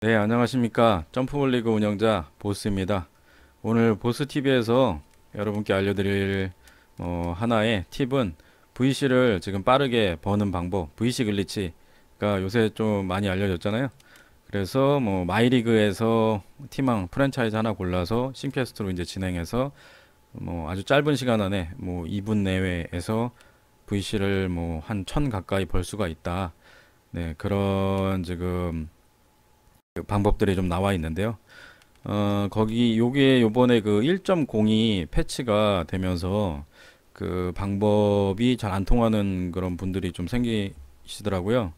네, 안녕하십니까. 점프볼리그 운영자 보스입니다. 오늘 보스TV에서 여러분께 알려드릴 어, 하나의 팁은 VC를 지금 빠르게 버는 방법, VC 글리치가 요새 좀 많이 알려졌잖아요. 그래서 뭐 마이리그에서 팀왕 프랜차이즈 하나 골라서 심캐스트로 이제 진행해서 뭐 아주 짧은 시간 안에 뭐 2분 내외에서 VC를 뭐 한 천 가까이 벌 수가 있다. 네, 그런 지금 그 방법들이 좀 나와 있는데요. 어, 거기 요게 요번에 그 1.02 패치가 되면서 그 방법이 잘 안 통하는 그런 분들이 좀 생기시더라고요.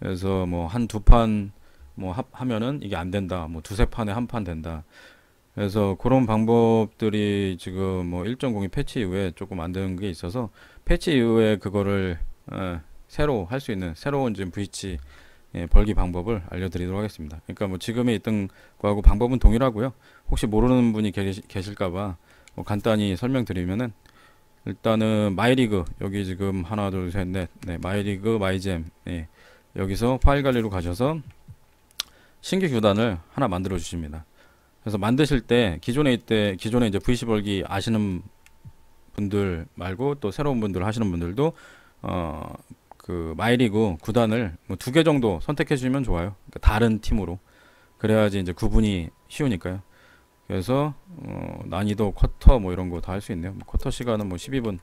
그래서 뭐 한 두 판 뭐 하면은 이게 안 된다. 뭐 두세 판에 한 판 된다. 그래서 그런 방법들이 지금 뭐 1.02 패치 이후에 조금 안 되는 게 있어서 패치 이후에 그거를 어, 새로 할 수 있는 새로운 지금 브이치 예, 벌기 방법을 알려드리도록 하겠습니다. 그러니까 뭐 지금에 있던 거하고 방법은 동일하고요. 혹시 모르는 분이 계실까봐 뭐 간단히 설명드리면은 일단은 마이리그 여기 지금 하나 둘 셋 넷 네, 마이리그 마이잼 네, 여기서 파일 관리로 가셔서 신규 규단을 하나 만들어 주십니다. 그래서 만드실 때 기존에 있때 기존에 이제 VC 벌기 아시는 분들 말고 또 새로운 분들 하시는 분들도 어 그 마이리그 구단을 뭐 두 개 정도 선택해 주시면 좋아요. 그러니까 다른 팀으로 그래야지 이제 구분이 쉬우니까요. 그래서 어 난이도 쿼터 뭐 이런 거 다 할 수 있네요. 뭐 쿼터 시간은 뭐 12분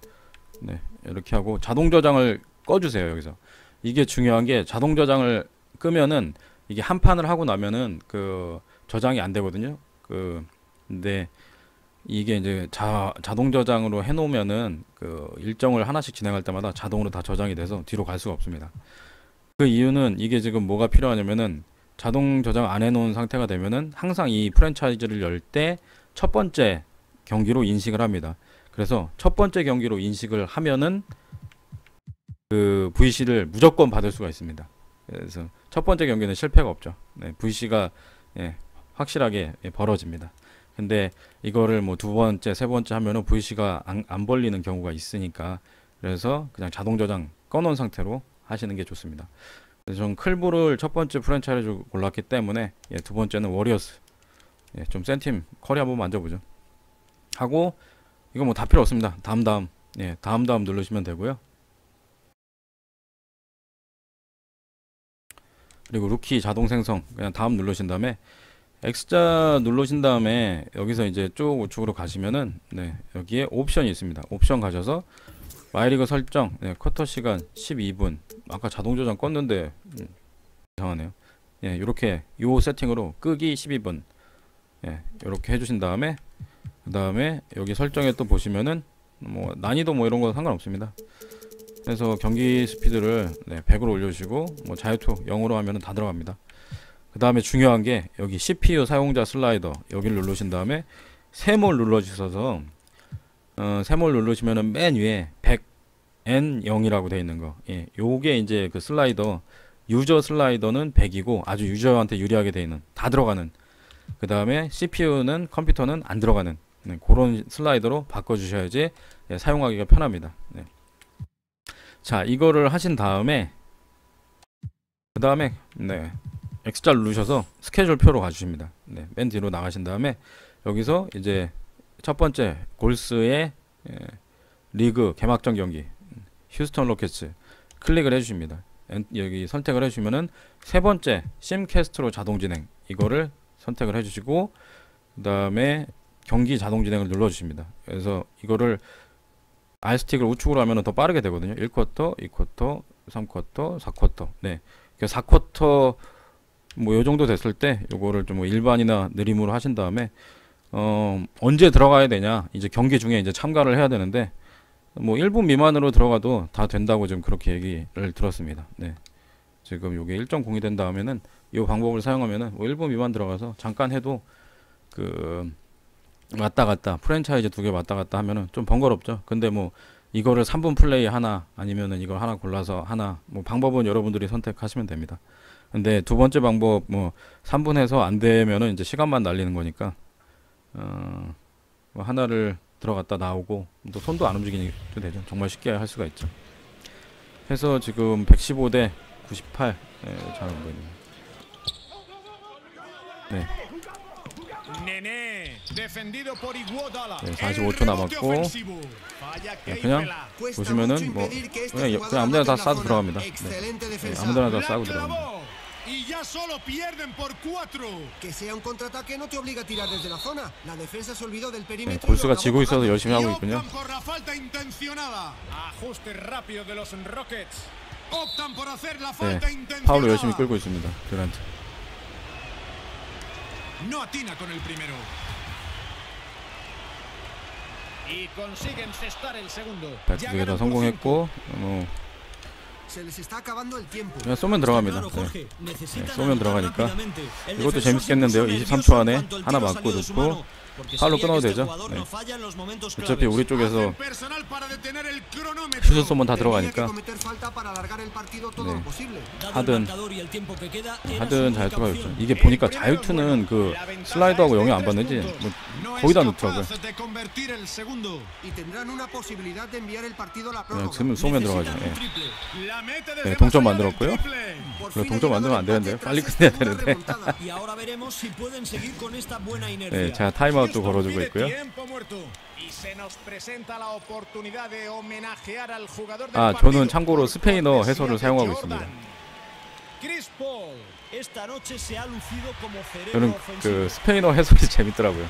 네 이렇게 하고 자동 저장을 꺼주세요 여기서 이게 중요한 게 자동 저장을 끄면은 이게 한 판을 하고 나면은 그 저장이 안 되거든요. 그 근데 이게 이제 자, 자동 저장으로 해놓으면은 그 일정을 하나씩 진행할 때마다 자동으로 다 저장이 돼서 뒤로 갈 수가 없습니다. 그 이유는 이게 지금 뭐가 필요하냐면은 자동 저장 안 해놓은 상태가 되면은 항상 이 프랜차이즈를 열 때 첫 번째 경기로 인식을 합니다. 그래서 첫 번째 경기로 인식을 하면은 그 VC를 무조건 받을 수가 있습니다. 그래서 첫 번째 경기는 실패가 없죠. 네, VC가 예, 확실하게 예, 벌어집니다. 근데 이거를 뭐 두 번째, 세 번째 하면은 VC가 안, 안 벌리는 경우가 있으니까 그래서 그냥 자동 저장 꺼놓은 상태로 하시는 게 좋습니다. 전 클브를 첫 번째 프랜차이즈 골랐기 때문에 예, 두 번째는 워리어스 예, 좀 센팀 커리 한번 만져보죠. 하고 이거 뭐 다 필요 없습니다. 다음 다음 예, 다음 다음 누르시면 되고요. 그리고 루키 자동 생성 그냥 다음 누르신 다음에 X자 누르신 다음에 여기서 이제 쭉 우측으로 가시면은 네, 여기에 옵션이 있습니다. 옵션 가셔서 마이리그 설정 네, 쿼터 시간 12분 아까 자동 조정 껐는데 음, 이상하네요. 예, 이렇게 요 세팅으로 끄기 12분 예, 이렇게 해주신 다음에 그 다음에 여기 설정에 또 보시면은 뭐 난이도 뭐 이런 거 상관없습니다. 그래서 경기 스피드를 네, 100으로 올려주시고 뭐 자유투 0으로 하면은 다 들어갑니다. 그 다음에 중요한 게 여기 CPU 사용자 슬라이더 여기를 누르신 다음에 세몰 눌러주셔서 어, 세몰 누르시면은 맨 위에 100N0이라고 되어 있는 거. 예, 요게 이제 그 슬라이더 유저 슬라이더는 100이고 아주 유저한테 유리하게 되어 있는 다 들어가는. 그 다음에 CPU는 컴퓨터는 안 들어가는. 네, 그런 슬라이더로 바꿔주셔야지 예, 사용하기가 편합니다. 네. 자 이거를 하신 다음에 그 다음에 네 X자 누르셔서 스케줄 표로 가주십니다. 네, 맨 뒤로 나가신 다음에 여기서 이제 첫 번째 골스의 예, 리그 개막전 경기 휴스턴 로켓츠 클릭을 해주십니다. 여기 선택을 해주시면은 세 번째 심캐스트로 자동 진행 이거를 선택을 해주시고 그 다음에 경기 자동 진행을 눌러주십니다. 그래서 이거를 알스틱을 우측으로 하면 더 빠르게 되거든요. 1쿼터, 2쿼터, 3쿼터, 4쿼터. 네. 4쿼터 뭐 요 정도 됐을 때 요거를 좀뭐 일반이나 느림으로 하신 다음에 어 언제 들어가야 되냐 이제 경기 중에 이제 참가를 해야 되는데 뭐 1분 미만으로 들어가도 다 된다고 지금 그렇게 얘기를 들었습니다. 네. 지금 요게 1.0이 된 다음에는 이 방법을 사용하면은 뭐 1분 미만 들어가서 잠깐 해도 그 왔다 갔다 프랜차이즈 두 개 왔다 갔다 하면은 좀 번거롭죠. 근데 뭐 이거를 3분 플레이 하나 아니면은 이걸 하나 골라서 하나 뭐 방법은 여러분들이 선택하시면 됩니다. 근데 두 번째 방법 뭐 3분 해서 안 되면은 이제 시간만 날리는 거니까 어, 뭐 하나를 들어갔다 나오고 또 손도 안 움직이니까 되죠. 정말 쉽게 할 수가 있죠. 해서 지금 115대 98 예, 잘하고 있네요. 네. 네, El 45초 rebote 남았고. 네. 그냥 보시면은 뭐 그냥, 그냥 아무데나 다 zona. 들어갑니다. 네. 네. 아무데나 다 쏴고 들어갑니다. Y ya solo pierden por cuatro. Que sea un contraataque no te obliga a tirar desde la zona. La defensa se olvidó del 네, perímetro. lo 지고 tocando. 열심히 Y 하고 있군요. por la falta intencionada. Ajuste rápido de los Rockets. Optan por hacer la 네, falta intencionada. 파울로 열심히 끌고 있습니다. 듀란트. No atina con el primero. Y consiguen cestar el segundo. 자, Ya 두개다 ganan por 성공했고 뭐 Se les está acabando el tiempo. 그냥 쏘면 들어갑니다. 네. 네, 쏘면 들어가니까. 이것도 재밌겠는데요. se puso 23초 nervioso 안에 하나 맞고 넣고 팔로 끊어도 되죠. 네. 어차피. 우리 쪽에서. 슛을 쏘면 다 들어가니까 네. 하든 하든 자유투가. 있죠. 이게 보니까 자유투는 그 슬라이드하고 영향 안 받는지 뭐 거의 다 넣더라고요. prórroga. 쏘면, 들어가죠. 예. 네, desde 동점 만들었고요. 그래, 동점 만들면 안 되는데 빨리 끝내야 되는데. 네, 자 타임아 Houston 걸어주고 있고요. 아, 저는 참고로 스페인어 해설을 사용하고. 있습니다. 저는. 그 스페인어 해설이 재밌더라고요.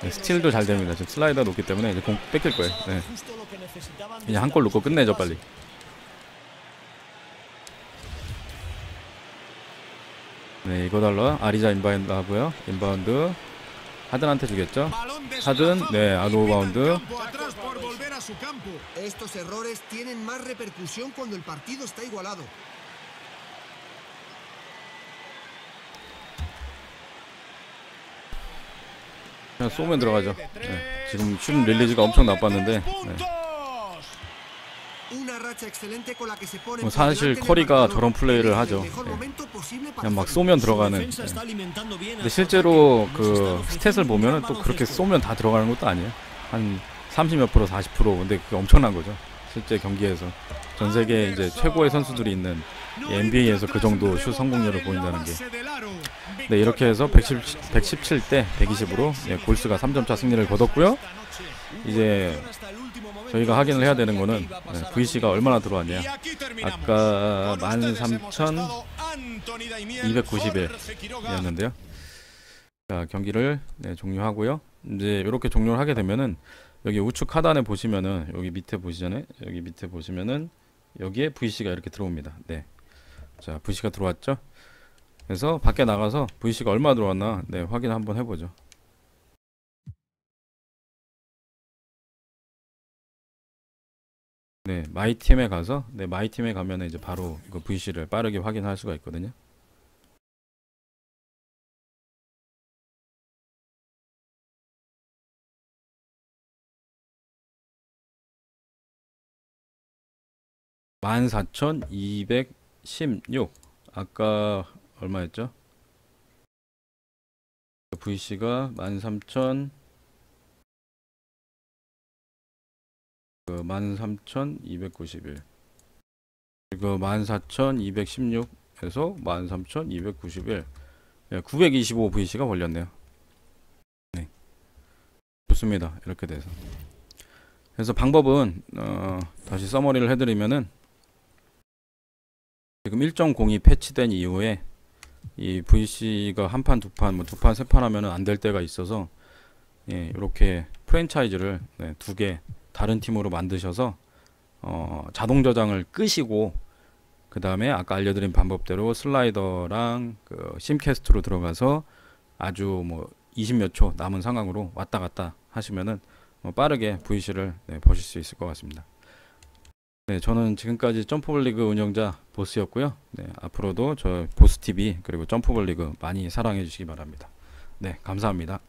네, 스틸도 잘 됩니다. 지금 슬라이더 높기 때문에 이제 공 뺏길 거예요. 네. 그냥 한골 posición 끝내죠. 빨리. 네 이거 달러 아리자 인바운드 하고요. 인바운드 하든한테 주겠죠. 하든, 네, y 아노 pita 바운드. campo atrás por volver a su campo. Estos errores tienen más repercusión cuando el partido está igualado. 그냥 쏘면 들어가죠. 네, 지금 슛 릴리즈가 엄청 나빴는데 네. 뭐 사실 커리가. 저런 플레이를 하죠. 네. 그냥 막. 쏘면 들어가는. 네. 근데 실제로 그 스탯을 보면은 또 그렇게. 쏘면 다 들어가는 것도 아니에요. 한 30몇 프로, 40 프로. 근데 그게 엄청난 거죠. 실제 경기에서 전 세계 이제 최고의 선수들이 있는 이 NBA에서 그 정도 슛 성공률을 보인다는 게. 네, 이렇게 해서 110, 117대 120으로 예, 골스가 3점차 승리를 거뒀고요. 이제 저희가 확인을 해야 되는 거는 pasar 네, VC가 얼마나 들어왔냐. 아까 13,291이었는데요. 자 경기를 네, 종료하고요. 이제 이렇게 종료를 하게 되면은 여기 우측 하단에 보시면은 여기 밑에 보시잖아요. 여기 밑에 보시면은 여기에 VC가 이렇게 들어옵니다. 네. 자 VC가 들어왔죠. 그래서 밖에 나가서 VC가 얼마 들어왔나 네 확인 한번 해보죠. 네 마이 팀에 가서 네 마이 팀에 가면은 이제 바로 그 VC를 빠르게 확인할 수가 있거든요. 만 사천 이백십육 아까 얼마였죠? VC가 만 삼천 사천 이백십육에서 만 삼천 이백구십일 예, 925 VC가 걸렸네요. 네. 좋습니다. 이렇게 돼서. 그래서 방법은 어, 다시 서머리를 해드리면은 지금 1.02 패치된 이후에 이 VC가 한 판, 두 판, 뭐 두 판, 세 판 하면은 안 될 때가 있어서 예, 이렇게 프랜차이즈를 네, 두개 다른 팀으로 만드셔서 어, 자동 저장을 끄시고 그 다음에 아까 알려드린 방법대로 슬라이더랑 그 심캐스트로 들어가서 아주 뭐 20몇 초 남은 상황으로 왔다 갔다 하시면은 뭐 빠르게 VC를 네, 보실 수 있을 것 같습니다. 네, 저는 지금까지 점프볼 리그 운영자 보스였고요. 네, 앞으로도 저 보스 TV 그리고 점프볼 리그 많이 사랑해 주시기 바랍니다. 네, 감사합니다.